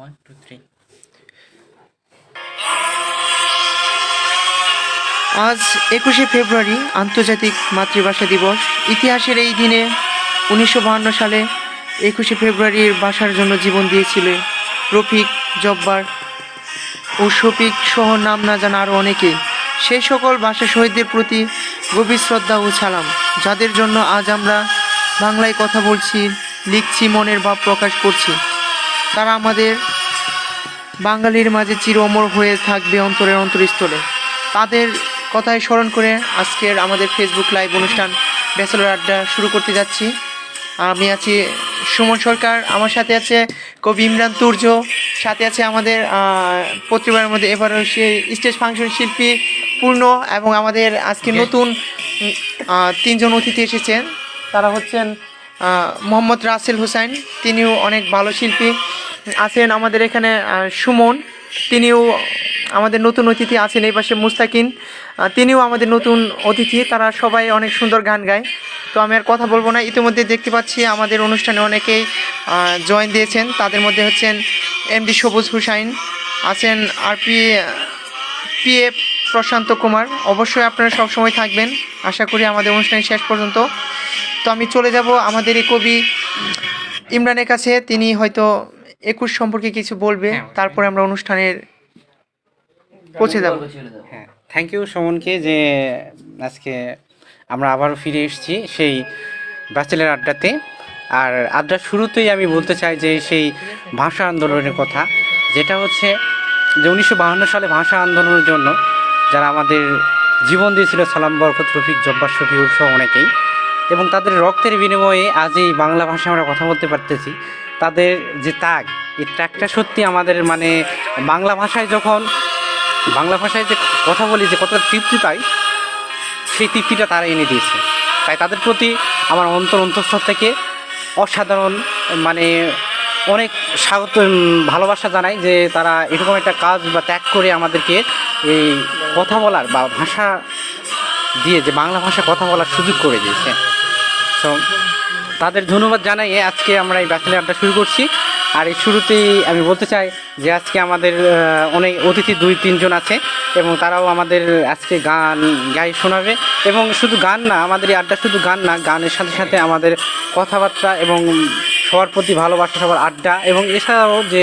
One two three আজ একুশে ফেব্রুয়ারি, আন্তর্জাতিক মাতৃভাষা দিবস। ইতিহাসের এই দিনে উনিশশো সালে একুশে ফেব্রুয়ারির ভাষার জন্য জীবন দিয়েছিল রফিক জব্বার। ও শফিক সহ নাম না জানা আরও অনেকে। সেই সকল ভাষা শহীদদের প্রতি গভীর শ্রদ্ধা ও সালাম, যাদের জন্য আজ আমরা বাংলায় কথা বলছি, লিখছি, মনের ভাব প্রকাশ করছি। তারা আমাদের বাঙালির মাঝে চির অমর হয়ে থাকবে অন্তরের অন্তরস্থলে। তাদের কথায় স্মরণ করে আজকের আমাদের ফেসবুক লাইভ অনুষ্ঠান ব্যাচেলর আড্ডা শুরু করতে যাচ্ছি। আমি আছি সুমন সরকার আমার সাথে আছে কবি ইমরান তুর্য সাথে আছে আমাদের প্রতিবারের মধ্যে এবার সে স্টেজ ফাংশন শিল্পী পূর্ণ এবং আমাদের আজকে নতুন তিনজন অতিথি এসেছেন। তারা হচ্ছেন মোহাম্মদ রাসেল হুসাইন তিনিও অনেক ভালো শিল্পী। আছেন আমাদের এখানে সুমন। তিনিও আমাদের নতুন অতিথি আছেন এই পাশে মুস্তাকিন। তিনিও আমাদের নতুন অতিথি, তারা সবাই অনেক সুন্দর গান গায়। তো আমি আর কথা বলব না, ইতিমধ্যে দেখতে পাচ্ছি আমাদের অনুষ্ঠানে অনেকেই জয়েন দিয়েছেন। তাদের মধ্যে হচ্ছেন এমডি সবুজ হুসাইন, আছেন আর P P PF Prashant Kumar. অবশ্যই আপনারা সব সময় থাকবেন। আশা করি আমাদের অনুষ্ঠান শেষ পর্যন্ত। তো আমি চলে যাব আমাদের এই কবি ইমরানের কাছে। তিনি হয়তো একুশ সম্পর্কে কিছু বলবে হ্যাঁ। তারপরে আমরা অনুষ্ঠানের পৌঁছে যাব। হ্যাঁ থ্যাংক ইউ সুমনকে যে আজকে আমরা আবারও ফিরে এসেছি সেই ব্যাচেলার আড্ডাতে। আর আড্ডার শুরুতেই আমি বলতে চাই যে সেই ভাষা আন্দোলনের কথা যেটা হচ্ছে যে উনিশশো বাহান্ন সালে ভাষা আন্দোলনের জন্য যারা আমাদের জীবন দিয়েছিল সালাম বরকত রফিক জব্বার শফিউর সহ অনেকেই এবং তাদের রক্তের বিনিময়ে আজ এই বাংলা ভাষায় আমরা কথা বলতে পারতেছি। তাদের যে তাগ এই ত্যাগটা সত্যি আমাদের মানে বাংলা ভাষায় যখন, বাংলা ভাষায় যে কথা বলি, যে কতটা তৃপ্তি পাই, সেই তৃপ্তিটা তারা এনে দিয়েছে। তাই তাদের প্রতি আমার অন্তর অন্তঃস্থল থেকে অসাধারণ মানে অনেক স্বাগত ভালোবাসা জানাই যে তারা এরকম একটা কাজ বা ত্যাগ করে আমাদেরকে এই কথা বলার বা ভাষা দিয়ে, যে বাংলা ভাষা কথা বলার সুযোগ করে দিয়েছে। তো তাদের ধন্যবাদ জানাই আজকে আমরা এই ব্যাচেলার আড্ডা শুরু করছি। আর এই শুরুতেই আমি বলতে চাই যে আজকে আমাদের অনেক অতিথি দুই, তিনজন আছে এবং তারাও আমাদের আজকে গান গাই শোনাবে। এবং শুধু গান না, আমাদের এই আড্ডা শুধু গান না, গানের সাথে সাথে আমাদের কথাবার্তা এবং সবার প্রতি ভালোবাসা, সবার আড্ডা এবং এছাড়াও যে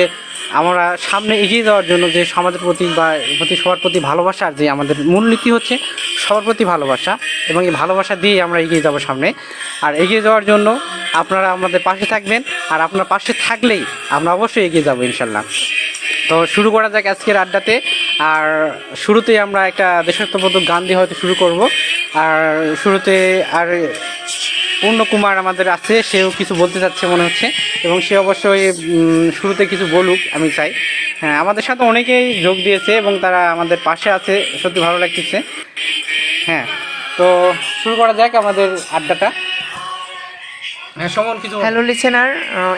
আমরা সামনে এগিয়ে যাওয়ার জন্য যে সমাজের প্রতি বা প্রতি সবার প্রতি ভালোবাসার যে আমাদের মূলনীতি হচ্ছে সবার প্রতি ভালোবাসা এবং এই ভালোবাসা দিয়েই আমরা এগিয়ে যাব সামনে। আর এগিয়ে যাওয়ার জন্য আপনারা আমাদের পাশে থাকবেন আর আপনার পাশে থাকলেই আমরা অবশ্যই এগিয়ে যাব ইনশাল্লাহ। তো শুরু করা যাক আজকের আড্ডাতে। আর শুরুতেই আমরা একটা দেশাত্মবোধক গান দিয়ে হয়তো শুরু করব। আর শুরুতে আর পূর্ণ কুমার আমাদের আছে, সেও কিছু বলতে চাচ্ছে মনে হচ্ছে, এবং সে অবশ্যই শুরুতে কিছু বলুক, আমি চাই। হ্যাঁ আমাদের সাথে অনেকেই যোগ দিয়েছে এবং তারা আমাদের পাশে আছে, সত্যি ভালো লাগতেছে। হ্যাঁ তো শুরু করা যাক আমাদের আড্ডাটা। হ্যাঁ কিছু হ্যালো লিসেনার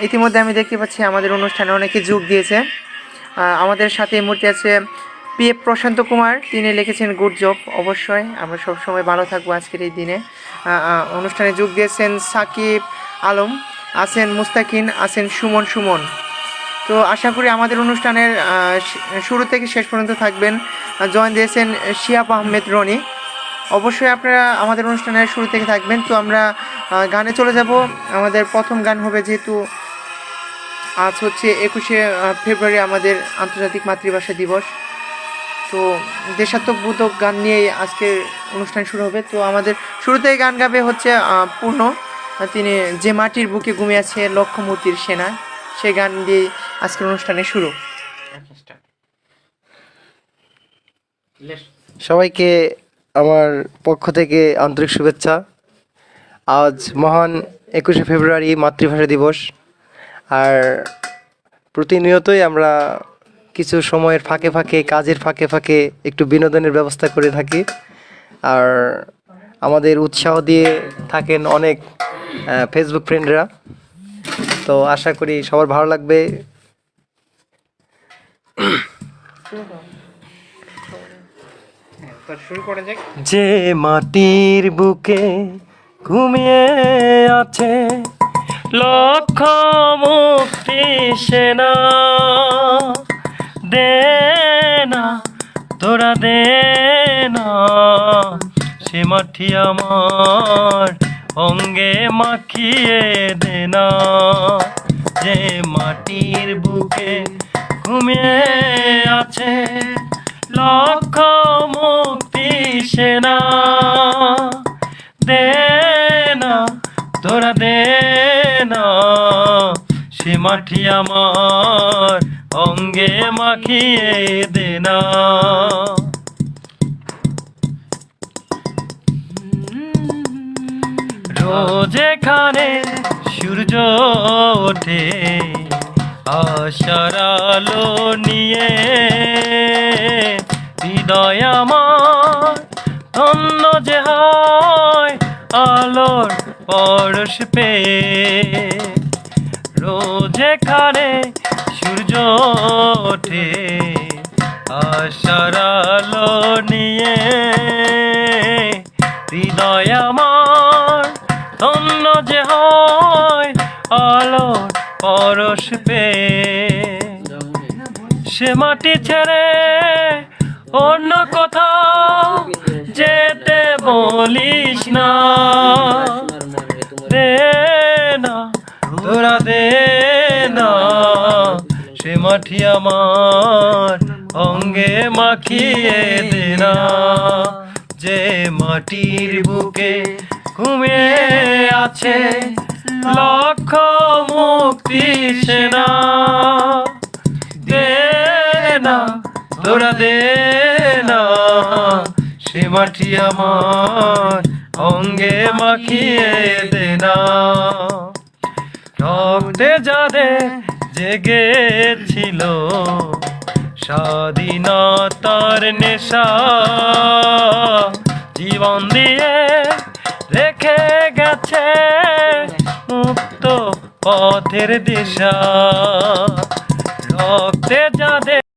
ইতিমধ্যে আমি দেখতে পাচ্ছি আমাদের অনুষ্ঠানে অনেকে যোগ দিয়েছে। আমাদের সাথে এই মুহূর্তে আছে পি এফ প্রশান্ত কুমার, তিনি লিখেছেন গুড জব অবশ্যই। আমরা সবসময় ভালো থাকব আজকের এই দিনে। অনুষ্ঠানে যোগ দিয়েছেন সাকিব আলম, আছেন মুস্তাকিন, আছেন সুমন সুমন। তো আশা করি আমাদের অনুষ্ঠানের শুরু থেকে শেষ পর্যন্ত থাকবেন। জয়েন দিয়েছেন শিয়াব আহমেদ রনি। অবশ্যই আপনারা আমাদের অনুষ্ঠানের শুরু থেকে থাকবেন। তো আমরা গানে চলে যাব। আমাদের প্রথম গান হবে যেহেতু আজ হচ্ছে একুশে ফেব্রুয়ারি আমাদের আন্তর্জাতিক মাতৃভাষা দিবস। তো দেশাত্মবোধক গান নিয়েই আজকের অনুষ্ঠান শুরু হবে। তো আমাদের শুরুতেই গান গাবে হচ্ছে পূর্ণ। তিনি যে মাটির বুকে ঘুমিয়ে আছে, লক্ষ্যমূর্তির সেনা। সে গান দিয়েই আজকের অনুষ্ঠানে শুরু। সবাইকে আমার পক্ষ থেকে আন্তরিক শুভেচ্ছা। আজ মহান একুশে ফেব্রুয়ারি মাতৃভাষা দিবস। আর প্রতিনিয়তই আমরা কিছু সময়ের ফাঁকে ফাঁকে, কাজের ফাঁকে ফাঁকে একটু বিনোদনের ব্যবস্থা করে থাকি। আর আমাদের উৎসাহ দিয়ে থাকেন অনেক ফেসবুক ফ্রেন্ডরা তো আশা করি সবার ভালো লাগবে। যে মাটির বুকে ঘুমিয়ে আছে লক্ষ মুক্তি সেনা। দে না আমার অঙ্গে মাখিয়ে দে না। যে মাটির বুকে ঘুমিয়ে আছে, লক্ষ মুক্তি সেনা দে না, তোরা দে না, সে আমার অঙ্গে মাখিয়ে দে না। এখানে সূর্য ওঠে আশার আলো নিয়ে হৃদয় আমার ধন্য যে হয়, আলোর পরশ পেয়ে। রোজ এখানে সূর্য ওঠে আশার আলো নিয়ে হৃদয় আমার পরশ পেয়ে সে মাটি ছেড়ে অন্য কোথাও যেতে বলিস না। দে না তোরা দে না। সে মাটি আমার অঙ্গে মাখিয়ে দে না। যে মাটির বুকে ঘুমিয়ে আছে লক্ষ মুক্তি সেনা। দে না, তোরা না, সে মাটি আমার অঙ্গে মাখিয়ে দে না। রক্তে যাদের জেগেছিল স্বাধীনতার নেশা। জীবন দিয়ে রেখে গেছে মুক্ত পথের দিশা। রক্তে যাদের